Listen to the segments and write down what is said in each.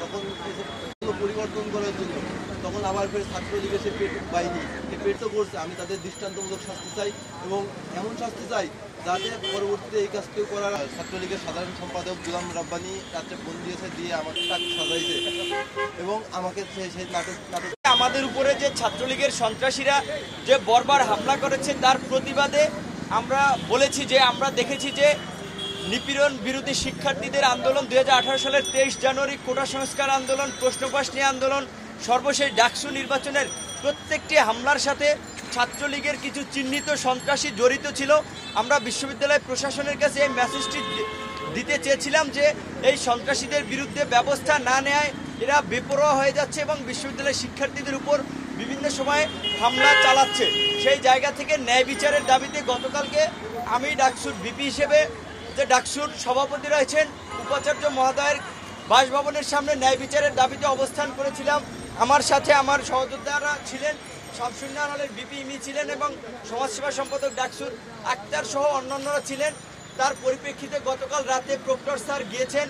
তখন পরিবর্তন করার জন্য তখন আবার ফের ছাত্রলীগের সে পেট বাহিনী সে পেট তো করছে আমি তাদের দৃষ্টান্তমূলক শাস্তি চাই এবং এমন শাস্তি চাই যাতে পরবর্তীতে এই কাজটিও করার ছাত্রলীগের সাধারণ সম্পাদক গুলাম রাব্বানি রাত্রে ফোন দিয়েছে দিয়ে আমাকে তাকে সাজাইছে এবং আমাকে সেই নাটক নাটক আমাদের উপরে যে ছাত্রলীগের সন্ত্রাসীরা যে বরবার হামলা করেছে তার প্রতিবাদে আমরা বলেছি যে, আমরা দেখেছি যে নিপীড়ন বিরোধী শিক্ষার্থীদের আন্দোলন দু হাজার আঠারো সালের তেইশ জানুয়ারি কোটা সংস্কার আন্দোলন প্রশ্নপাস নিয়ে আন্দোলন, সর্বশেষ ডাকসু নির্বাচনের প্রত্যেকটি হামলার সাথে ছাত্রলীগের কিছু চিহ্নিত সন্ত্রাসী জড়িত ছিল। আমরা বিশ্ববিদ্যালয় প্রশাসনের কাছে এই মেসেজটি দিতে চেয়েছিলাম যে এই সন্ত্রাসীদের বিরুদ্ধে ব্যবস্থা না নেয় এরা বেপরোয়া হয়ে যাচ্ছে এবং বিশ্ববিদ্যালয়ের শিক্ষার্থীদের উপর বিভিন্ন সময় হামলা চালাচ্ছে। সেই জায়গা থেকে ন্যায় বিচারের দাবিতে গতকালকে আমি ডাকসুর ভিপি হিসেবে যে ডাকসুর সভাপতি রয়েছেন, উপাচার্য মহোদয়ের বাসভবনের সামনে ন্যায় বিচারের দাবিতে অবস্থান করেছিলাম। আমার সাথে আমার সহযোদ্ধারা ছিলেন, শামসুন্নাহ হলের বিপি ইমি ছিলেন এবং সমাজসেবা সম্পাদক ডাকসুর আক্তার সহ অন্যান্যরা ছিলেন। তার পরিপ্রেক্ষিতে গতকাল রাতে প্রক্টর স্যার গিয়েছেন,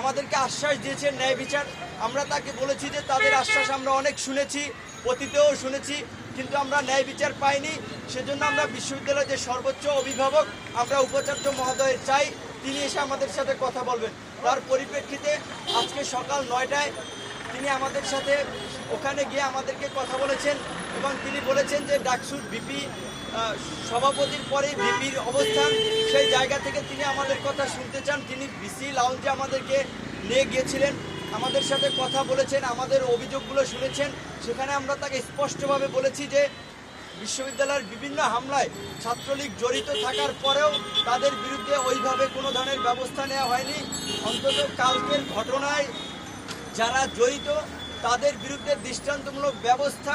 আমাদেরকে আশ্বাস দিয়েছেন ন্যায় বিচার। আমরা তাকে বলেছি যে তাদের আশ্বাস আমরা অনেক শুনেছি, অতীতেও শুনেছি। কিন্তু আমরা ন্যায় বিচার পাইনি। সেজন্য আমরা বিশ্ববিদ্যালয়ের যে সর্বোচ্চ অভিভাবক, আমরা উপাচার্য মহোদয় চাই, তিনি এসে আমাদের সাথে কথা বলবেন। তার পরিপ্রেক্ষিতে আজকে সকাল নয়টায় তিনি আমাদের সাথে ওখানে গিয়ে আমাদেরকে কথা বলেছেন এবং তিনি বলেছেন যে ডাকসুর বিপি সভাপতির পরে বিপির অবস্থান, সেই জায়গা থেকে তিনি আমাদের কথা শুনতে চান। তিনি বিসি লাউঞ্জে আমাদেরকে নিয়ে গিয়েছিলেন। আমাদের সাথে কথা বলেছেন, আমাদের অভিযোগগুলো শুনেছেন। সেখানে আমরা তাকে স্পষ্টভাবে বলেছি যে, বিশ্ববিদ্যালয়ের বিভিন্ন হামলায় ছাত্রলীগ জড়িত থাকার পরেও তাদের বিরুদ্ধে ওইভাবে কোনো ধরনের ব্যবস্থা নেওয়া হয়নি। অন্তত কালকের ঘটনায় যারা জড়িত, তাদের বিরুদ্ধে দৃষ্টান্তমূলক ব্যবস্থা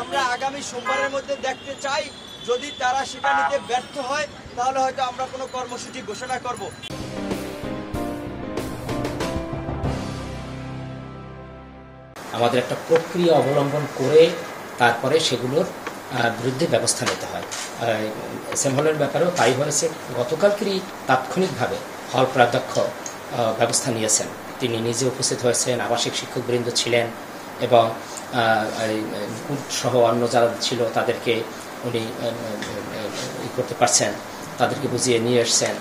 আমরা আগামী সোমবারের মধ্যে দেখতে চাই। যদি তারা সেটা নিতে ব্যর্থ হয়, তাহলে হয়তো আমরা কোনো কর্মসূচি ঘোষণা করব। আমাদের একটা প্রক্রিয়া অবলম্বন করে তারপরে সেগুলোর বিরুদ্ধে ব্যবস্থা নিতে হয়। এসএম হলের ব্যাপারেও তাই হয়েছে। গতকালকেরই তাৎক্ষণিকভাবে হল প্রাধ্যক্ষ ব্যবস্থা নিয়েছেন। তিনি নিজে উপস্থিত হয়েছেন, আবাসিক শিক্ষকবৃন্দ ছিলেন এবং সহ অন্য যারা ছিল তাদেরকে উনি করতে পারছেন, তাদেরকে বুঝিয়ে নিয়ে এসছেন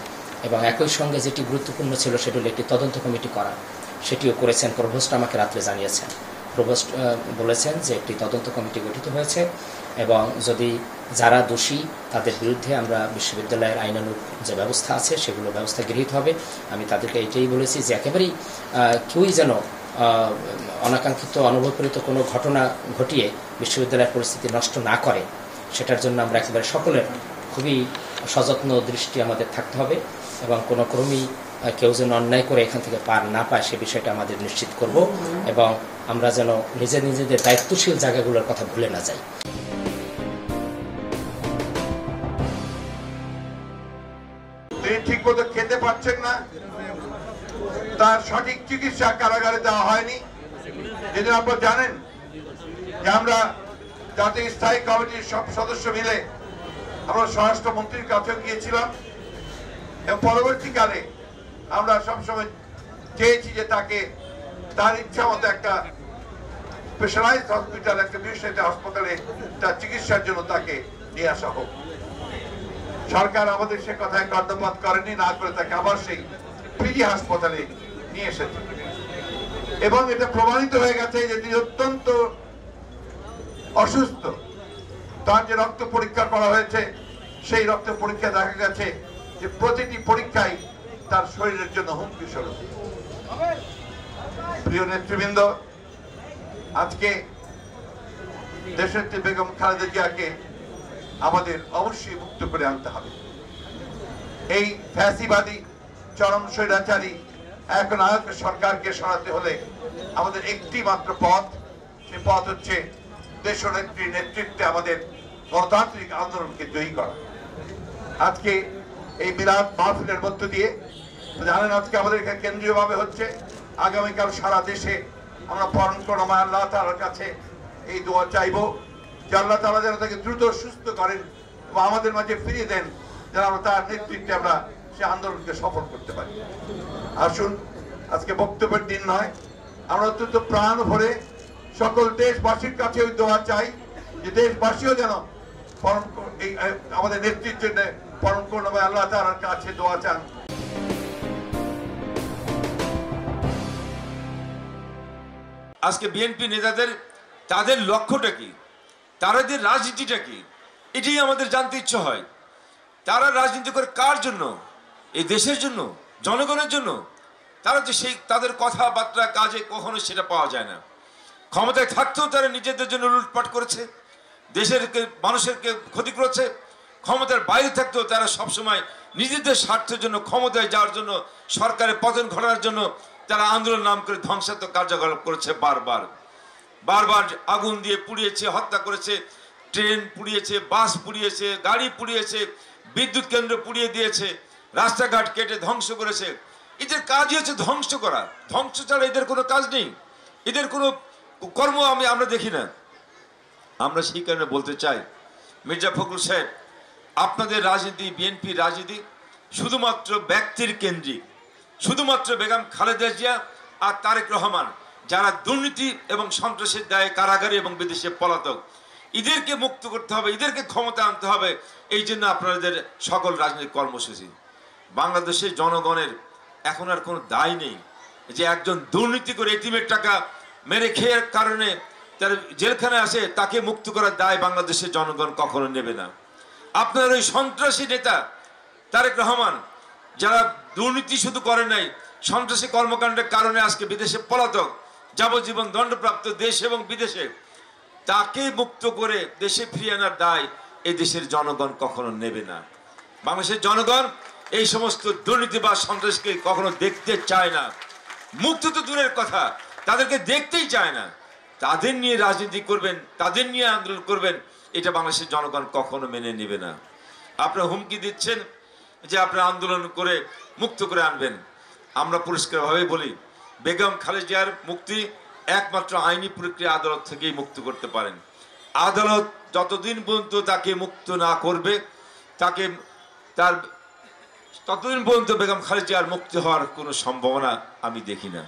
এবং একই সঙ্গে যেটি গুরুত্বপূর্ণ ছিল সেটি হলো একটি তদন্ত কমিটি করা। সেটিও করেছেন প্রভোস্ট আমাকে রাত্রে জানিয়েছেন। প্রভোস্ট বলেছেন যে একটি তদন্ত কমিটি গঠিত হয়েছে এবং যদি যারা দোষী, তাদের বিরুদ্ধে আমরা বিশ্ববিদ্যালয়ের আইনানুগ যে ব্যবস্থা আছে, সেগুলো ব্যবস্থা গৃহীত হবে। আমি তাদেরকে এটাই বলেছি যে একেবারেই কেউই যেন অনাকাঙ্ক্ষিত অনুভবকৃত কোনো ঘটনা ঘটিয়ে বিশ্ববিদ্যালয়ের পরিস্থিতি নষ্ট না করে, সেটার জন্য আমরা একেবারে সকলের খুবই সযত্ন দৃষ্টি আমাদের থাকতে হবে এবং কোনো ক্রমেই কেউ যেন অন্যায় করে এখান থেকে পার না পায়, সে বিষয়টা আমাদের নিশ্চিত করব এবং আমরা যেন নিজে নিজেদের দায়িত্বশীল জায়গাগুলোর কথা ভুলে না যাই। ঠিক মতো খেতে পারছেন না। তার সঠিক চিকিৎসা কারাগারে দেওয়া হয়নি। যদি আপনারা জানেন যে আমরা জাতীয় স্থায়ী কমিটির সব সদস্য মিলে আমরা স্বরাষ্ট্রমন্ত্রীর কাছে গিয়েছিলাম এবং পরবর্তীকালে আমরা সবসময় চেয়েছি যে তাকে তার ইচ্ছা মতো একটা স্পেশালাইজড হসপিটাল একটা বিশেষ হাসপাতালে তার চিকিৎসার জন্য তাকে নিয়ে আসা হোক। সরকার আমাদের সে কথায় কর্ণপাত করেনি, না করে তাকে আবার সেই পিজি হাসপাতালে নিয়ে এসেছে। এবং এটা প্রমাণিত হয়ে গেছে যে তিনি অত্যন্ত অসুস্থ। তার যে রক্ত পরীক্ষা করা হয়েছে, সেই রক্ত পরীক্ষা দেখা গেছে যে প্রতিটি পরীক্ষায় তার শরীরের জন্য হুমকি স্বরূপ প্রিয় নেতৃবৃন্দ, আজকে দেশনেত্রী বেগম খালেদা জিয়াকে আমাদের অবশ্যই মুক্ত করে আনতে হবে। এই ফ্যাসিবাদী, চরম স্বৈরাচারী, এখন সরকারকে সরাতে হলে আমাদের একটি মাত্র পথ, সে পথ হচ্ছে দেশনেত্রীর নেতৃত্বে আমাদের গণতান্ত্রিক আন্দোলনকে জয়ী করা। আজকে এই বিরাট মাহফিলের মধ্য দিয়ে জানেন আজকে আমাদের এখানে কেন্দ্রীয়ভাবে হচ্ছে আগামীকাল সারা দেশে আমরা পরম করমায় আল্লাহ তালার কাছে এই দোয়া চাইব যে আল্লাহ তালা যেন তাকে দ্রুত সুস্থ করেন এবং আমাদের মাঝে ফিরিয়ে দেন, যেন আমরা তার নেতৃত্বে আমরা সে আন্দোলনকে সফল করতে পারি। আসুন, আজকে বক্তব্যের দিন নয়। আমরা অত্যন্ত প্রাণ ভরে সকল দেশবাসীর কাছে ওই দোয়া চাই যে দেশবাসীও যেন পরম এই আমাদের নেতৃত্বের নে- পরম করুণাময় আল্লাহ তাআলার কাছে দোয়া চান। আজকে বিএনপি নেতাদের, তাদের লক্ষ্যটা কি? তাদের রাজনীতিটা কি? এটাই আমাদের জানতে ইচ্ছে হয়। তারা রাজনীতি করে কার জন্য? এই দেশের জন্য? জনগণের জন্য? তারা যে সেই, তাদের কথাবার্তা, কাজে কখনো সেটা পাওয়া যায় না। ক্ষমতায় থাকতেও তারা নিজেদের জন্য লুটপাট করেছে দেশের মানুষের ক্ষতি করেছে। ক্ষমতার বাইরে থাকতেও তারা সবসময় নিজেদের স্বার্থের জন্য, ক্ষমতায় যাওয়ার জন্য, সরকারের পতন ঘটানোর জন্য তারা আন্দোলন নাম করে ধ্বংসাত্মক কার্যকলাপ করেছে বারবার। বারবার আগুন দিয়ে পুড়িয়েছে, হত্যা করেছে, ট্রেন পুড়িয়েছে, বাস পুড়িয়েছে, গাড়ি পুড়িয়েছে, বিদ্যুৎ কেন্দ্র পুড়িয়ে দিয়েছে, রাস্তাঘাট কেটে ধ্বংস করেছে। এদের কাজই হচ্ছে ধ্বংস করা। ধ্বংস ছাড়া এদের কোনো কাজ নেই। এদের কোনো কর্ম আমি, আমরা দেখি না। আমরা সেই কারণে বলতে চাই, মির্জা ফখরুল সাহেব, আপনাদের রাজনীতি, বিএনপি রাজনীতি শুধুমাত্র ব্যক্তির কেন্দ্রিক। শুধুমাত্র বেগম খালেদা জিয়া আর তারেক রহমান, যারা দুর্নীতি এবং সন্ত্রাসের দায়ে কারাগারে এবং বিদেশে পলাতক। এদেরকে মুক্ত করতে হবে, এদেরকে ক্ষমতা আনতে হবে। এই জন্য আপনাদের সকল রাজনৈতিক কর্মসূচি। বাংলাদেশের জনগণের এখন আর কোনো দায় নেই যে একজন দুর্নীতি করে এটিমের টাকা মেরে খেয়ার কারণে তার জেলখানায় আসে, তাকে মুক্ত করার দায় বাংলাদেশের জনগণ কখনো নেবে না। আপনার ওই সন্ত্রাসী নেতা তারেক রহমান, যারা দুর্নীতি শুধু করে নাই, সন্ত্রাসী কর্মকাণ্ডের কারণে আজকে বিদেশে পলাতক, যাবজ্জীবন দণ্ডপ্রাপ্ত দেশ এবং বিদেশে, তাকে মুক্ত করে দেশে ফিরিয়ে আনার দায় এই দেশের জনগণ কখনো নেবে না। বাংলাদেশের জনগণ এই সমস্ত দুর্নীতি বা সন্ত্রাসকে কখনো দেখতে চায় না। মুক্ত তো দূরের কথা তাদেরকে দেখতেই চায় না। তাদের নিয়ে রাজনীতি করবেন, তাদের নিয়ে আন্দোলন করবেন, এটা বাংলাদেশের জনগণ কখনো মেনে নেবে না। আপনারা হুমকি দিচ্ছেন যে আপনারা আন্দোলন করে মুক্ত করে আনবেন। আমরা পরিষ্কারভাবে বলি, বেগম খালেজিয়ার মুক্তি একমাত্র আইনি প্রক্রিয়া আদালত থেকেই মুক্ত করতে পারেন। আদালত যতদিন পর্যন্ত তাকে মুক্ত না করবে, তাকে তার ততদিন পর্যন্ত বেগম খালেজিয়ার মুক্তি হওয়ার কোনো সম্ভাবনা আমি দেখি না।